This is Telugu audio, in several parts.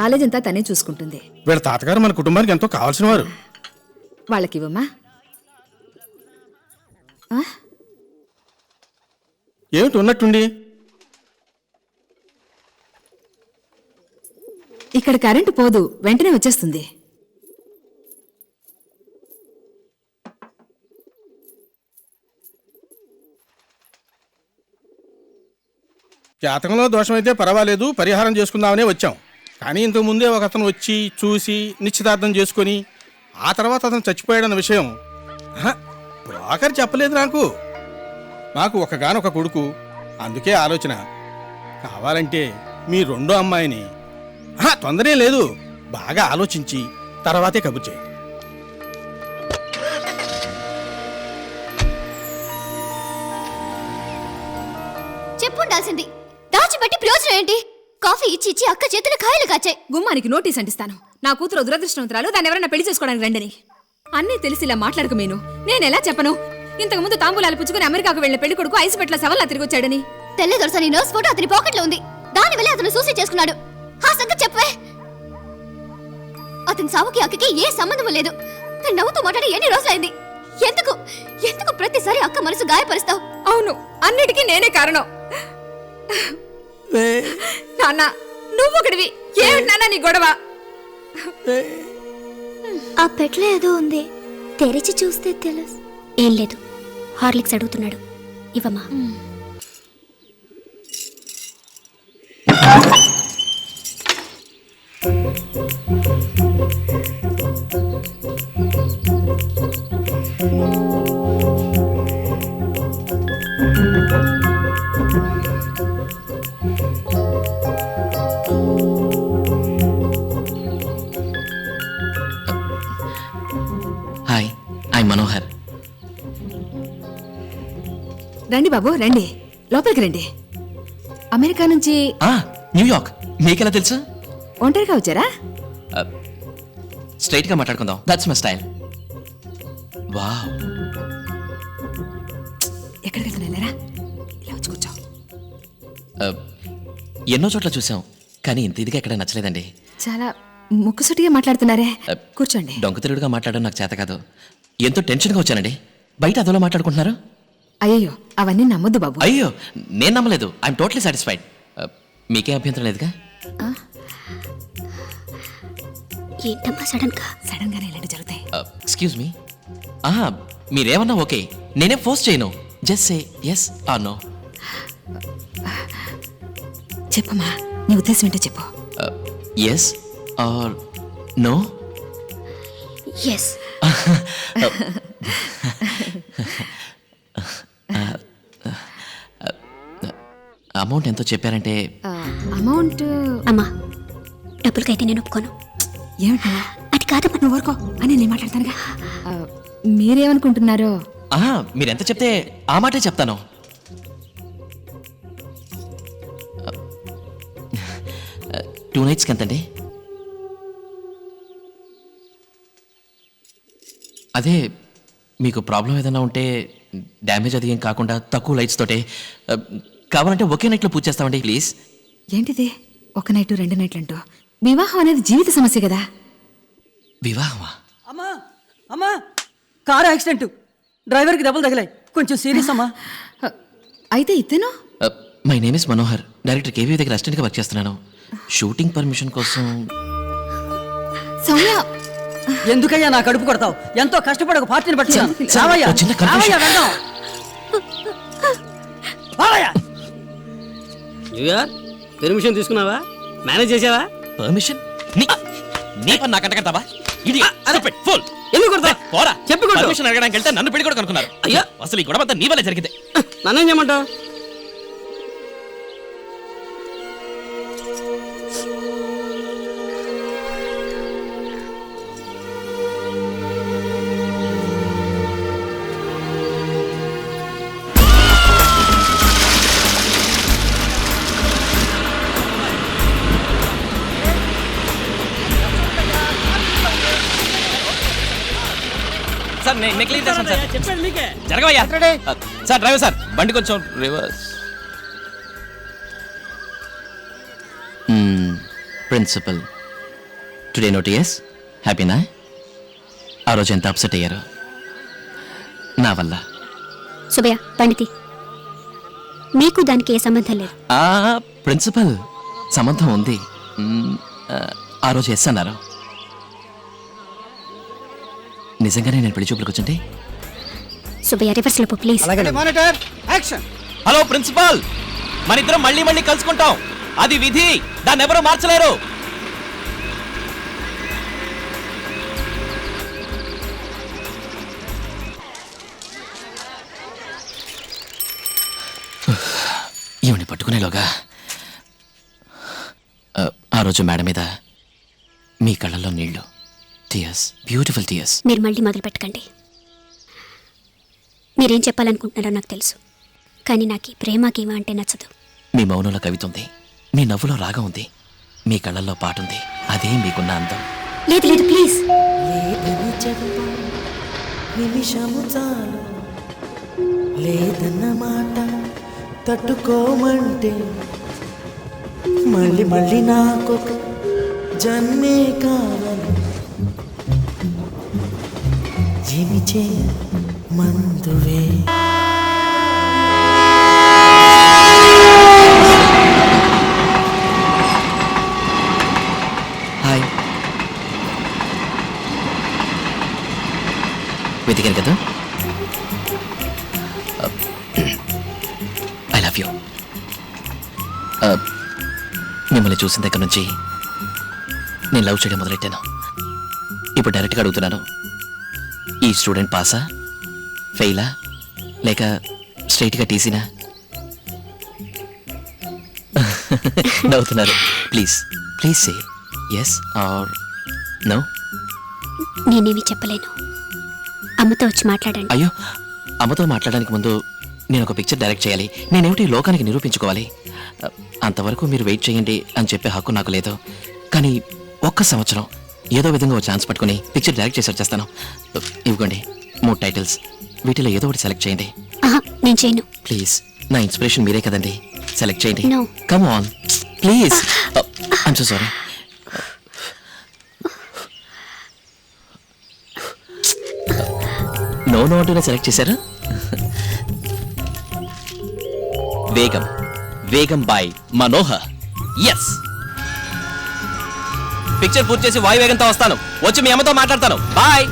కాలేజ్ అంతా తనే చూసుకుంటుంది. వీళ్ళ తాతగారు మన కుటుంబానికి ఎంతో కావాల్సిన వారు. వాళ్ళకి ఇవ్వమ్మా? ఏమిటి ఉన్నట్టుండి? ఇక్కడ కరెంటు పోదు వెంటనే వచ్చేస్తుంది. జాతకంలో దోషమైతే పర్వాలేదు పరిహారం చేసుకుందామనే వచ్చాం. కానీ ఇంతకు ముందే ఒక అతను వచ్చి చూసి నిశ్చితార్థం చేసుకొని ఆ తర్వాత అతను చచ్చిపోయాడన్న విషయం. బ్రోకర్ చెప్పలేదు నాకు. నాకు ఒకగానొక కొడుకు అందుకే ఆలోచన. కావాలంటే మీ రెండో అమ్మాయిని. ఆహా, తొందరే లేదు. బాగా ఆలోచించి తర్వాతే కబుర్ చేయండి చెప్పుండాల్సింది దాచిపెట్టి ప్రయోజనం ఏంటి? కాఫీ ఇచ్చి ఇచ్చి అక్క చేతులు కాయలు కాచాయి. గుమ్మానికి నోటీస్ అంటిస్తాను. నా కూతురు దురదృష్టవంతురాలు దాన్ని ఎవరైనా పెళ్ళి చేసుకోవడానికి రండని. అన్నీ తెలిసి ఇలా మాట్లాడక మీను. నేను ఎలా చెప్పను? ఇంతకు ముందు తాంబూలాలు పుచ్చుకుని అమెరికాకు వెళ్ళిన పెళ్ళి కొడుకు ఐసు పెట్ల సవల్లా తిరిగి వచ్చాడని. తెల్ల దొరసని నర్స్ ఫోటో అతని పాకెట్లో ఉంది. దాని వల్ల అతను సూసైడ్ చేసుకున్నాడు. ఆ సంగతి చెప్పవే. అతని సావుకి అక్కకి ఏ సంబంధం లేదు. తను నవ్వుతూ మాట్లాడి ఎన్ని రోజులైంది ఎందుకు? ఎందుకు ప్రతిసారి అక్క మనసు గాయపరుస్తావు? అవును అన్నిటికీ నేనే కారణం. నాన్న నువ్వొకడివి ఏమిటి నాన్న నీ గొడవ? ఆ పెట్లో ఏదో ఉంది. తెరిచి చూస్తే తెలుసు. ఏం లేదు. హార్లిక్స్ అడుగుతున్నాడు. ఇవ్వమ్మా. రండి బాబు రండి. లోపలికి రండి. అమెరికా నుంచి ఆ న్యూయార్క్ మీకెలా తెలుసు? ఒంటరిగా వచ్చారా? స్ట్రైట్గా మాట్లాడుకుందాం. That's my style wow. ఎక్కడికి వెళ్ళారా? ఇలా వచ్చి కూర్చో. ఎన్నో చోట్ల చూసాం కానీ ఇంత ఇదిగా ఎక్కడ నచ్చలేదండి. చాలా ముక్కుసూటిగా మాట్లాడుతున్నారే. కూర్చోండి. డొంక తిరుగుడుగా మాట్లాడడం నాకు చేత కాదు. ఎంతో టెన్షన్గా వచ్చానండి. బయట అదోలా మాట్లాడుకుంటున్నారు? అయ్యో అవన్నీ నమ్మొద్దు బాబు. అయ్యో నేను నమ్మలేదు. ఐఎమ్ టోటలీ సాటిస్ఫైడ్ మీకేం అభ్యంతరం లేదుగా? ఏంటమ్మా సడన్గా? సడన్ గానే ఇలాంటి జరుగుతాయి. ఎక్స్క్యూజ్ మీ ఆహా మీరేమన్నా ఓకే. నేనే ఫోర్స్ చేయను. Just say yes or no చెప్పమ్మా నీ ఉద్దేశం ఏంటో చెప్పు. Yes or no yes amount ఎంతో చెప్పారంటే అమౌంట్ అమ్మా డబ్బులకైతే నేను ఒప్పుకోను. ఏమిటా? అది కాదమ్మా. నువ్వు ఊరుకో. అని నేను మాట్లాడతానుగా. మీరేమనుకుంటున్నారో? ఆహా మీరు ఎంత చెప్తే ఆ మాటే చెప్తాను. టూ నైట్స్కి ఎంతండి? అదే మీకు ప్రాబ్లం ఏదైనా ఉంటే డ్యామేజ్ అది ఏం కాకుండా తక్కువ లైట్స్ తోటే కావాలంటే ఒకే నైట్లో పూజ చేస్తామండి. ప్లీజ్. ఏంటిది? ఒక నైట్ రెండు నైట్లు అంటూ వివాహం అనేది జీవిత సమస్య కదా? వివాహమా? అమ్మా అమ్మా కారు యాక్సిడెంట్. డ్రైవర్కి దెబ్బలు తగిలాయి. కొంచెం సీరియస్ అమ్మా. అయితే ఇతను? My name is Manohar. Director KV దగ్గర అసిస్టెంట్గా వర్క్ చేస్తున్నాను. షూటింగ్ పర్మిషన్ కోసం సౌమ్య! ఎందుకయ్యా నా కడుపు కొడతావు? ఎంతో కష్టపడి ఒక పార్టీని పట్టుకున్నాను. రావయ్యా చిన్న. రావయ్యా వెళ్దాం. రావయ్యా! న్యూయార్ పెర్మిషన్ తీసుకున్నావా? మేనేజ్ చేసావా పర్మిషన్ నీ నీ పని నాకు అంటగడతావా ఇది ఫుల్ ఎందుకు కొడతా పోరా. చెప్పు. పర్మిషన్ అడగడానికి వెళ్తే నన్ను పెళ్ళి కూడా కనుక్కున్నారు అయ్యా. అసలు ఈ గొడవ అంతా నీ వల్లే జరిగింది. నన్నేం చేయమంటావు? సార్ నేను సార్. చెప్పాను నీకే జరగవయ్యా. ఆ, సార్ డ్రైవర్ సార్ బండి కొంచెం రివర్స్. ప్రిన్సిపల్. టుడే నోటీఎస్ హ్యాపీనా ఆ రోజు ఎంత అప్సెట్ అయ్యారు. నా వల్ల. సుబయ్య పండితి మీకు దానికి ఏ సంబంధం లేదు. ఆ ప్రిన్సిపల్ సంబంధం ఉంది. ఆ, ఆ రోజు ఎస్ అన్నారు. నిజంగానే నేను పెళ్ళి చూపులకు వచ్చింటే సుబయ్య రివర్స్లో please monitor action hello principal. మన ఇద్దరం మళ్ళీ మళ్ళీ కలుసుకుంటాం. అది విధి. దాన్ని ఎవరు మార్చలేరు? ఈవిని పట్టుకునేలోగా ఆ, ఆ రోజు మేడ మీద మీ కళ్ళల్లో నీళ్ళు. టీయర్స్ బ్యూటిఫుల్ టీయర్స్ మీరు మళ్ళీ మొదలు పెట్టకండి మీరేం చెప్పాలనుకుంటున్నారో నాకు తెలుసు. కానీ నాకు ఈ ప్రేమ గీమ అంటే నచ్చదు. మీ మౌనంలో కవిత ఉంది. మీ నవ్వులో రాగం ఉంది. మీ కళ్ళల్లో పాట ఉంది. అదే మీకున్న అందం. లేదు లేదు ప్లీజ్. నిమిషము చాలు. లేదన్న మాట తట్టుకోమంటే. మళ్ళీ మళ్ళీ నాకొక జన్మే కావాలి. ఏమి మందువే. హాయ్. వెతికారు కదా? ఐ లవ్ యూ మిమ్మల్ని చూసిన దగ్గర నుంచి నేను లవ్ చేయడం మొదలెట్టాను. ఇప్పుడు డైరెక్ట్గా అడుగుతున్నాను. ఈ స్టూడెంట్ పాసా? ఫెయిలా? లేక స్ట్రైట్గా టీసీనా? నవ్వుతున్నారు. Please please say. Yes or no నేనేమి చెప్పలేను. అమ్మతో వచ్చి మాట్లాడండి. అయ్యో అమ్మతో మాట్లాడడానికి ముందు నేను ఒక పిక్చర్ డైరెక్ట్ చేయాలి. నేనేమిటి లోకానికి నిరూపించుకోవాలి? అంతవరకు మీరు వెయిట్ చేయండి అని చెప్పే హక్కు నాకు లేదు. కానీ ఒక్క సంవత్సరం ఏదో విధంగా ఒక ఛాన్స్ పట్టుకుని పిక్చర్ డైరెక్ట్ చేసి వచ్చేస్తాను. ఇవ్వండి మూడు టైటిల్స్. వీటిలో ఏదో ఒకటి సెలెక్ట్ చేయండి. నేను చేయను. ప్లీజ్ నా ఇన్స్పిరేషన్ మీరే కదండి. సెలెక్ట్ చేయండి. Come on please I'm so sorry no no అంటూనే సెలెక్ట్ చేశారు? వేగం వేగం బాయ్ మనోహర్ ఎస్ పిక్చర్ పూర్తి చేసి వాయు వేగంతో వస్తాను. వచ్చి మీ అమ్మతో మాట్లాడతాను. బాయ్.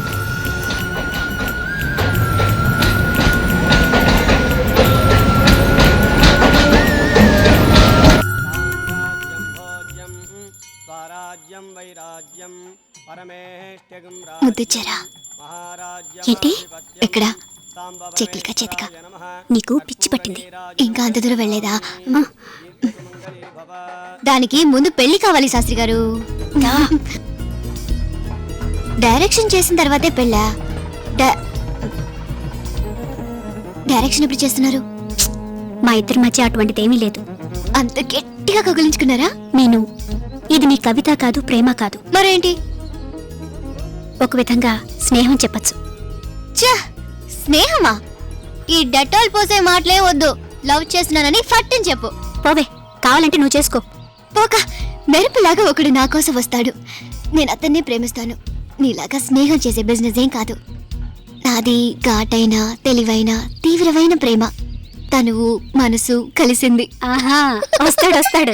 ముద్దుచ్చారా ఏంటి? ఎక్కడ? చెక్లిక చేతిక. నీకు పిచ్చి పట్టింది. ఇంకా అంత దూరం వెళ్ళలేదా? దానికి ముందు పెళ్ళి కావాలి శాస్త్రి గారు. డైరెక్షన్ చేసిన తర్వాతే పెళ్ళా? డైరెక్షన్ ఎప్పుడు చేస్తున్నారు? మా ఇద్దరి మధ్య అటువంటిదేమీ లేదు. అంత గట్టిగా కగులించుకున్నారా? నేను. ఇది నీ కవిత కాదు ప్రేమ కాదు. మరేంటి? ఒక విధంగా స్నేహం చెప్పచ్చు. ఛ! స్నేహమా? ఈ డెటాల్ పోసే మాటలే వద్దు. లవ్ చేస్తున్నానని ఫట్టని చెప్పు. పోవే. కావాలంటే నువ్వు చేసుకో. పోక. మెరుపులాగా ఒకడు నా కోసం వస్తాడు. నేను అతన్నే ప్రేమిస్తాను. నీలాగా స్నేహం చేసే బిజినెస్ ఏం కాదు. నాది ఘాటైన తెలివైన తీవ్రమైన ప్రేమ. తనువు మనసు కలిసింది. ఆహా వస్తాడు వస్తాడు.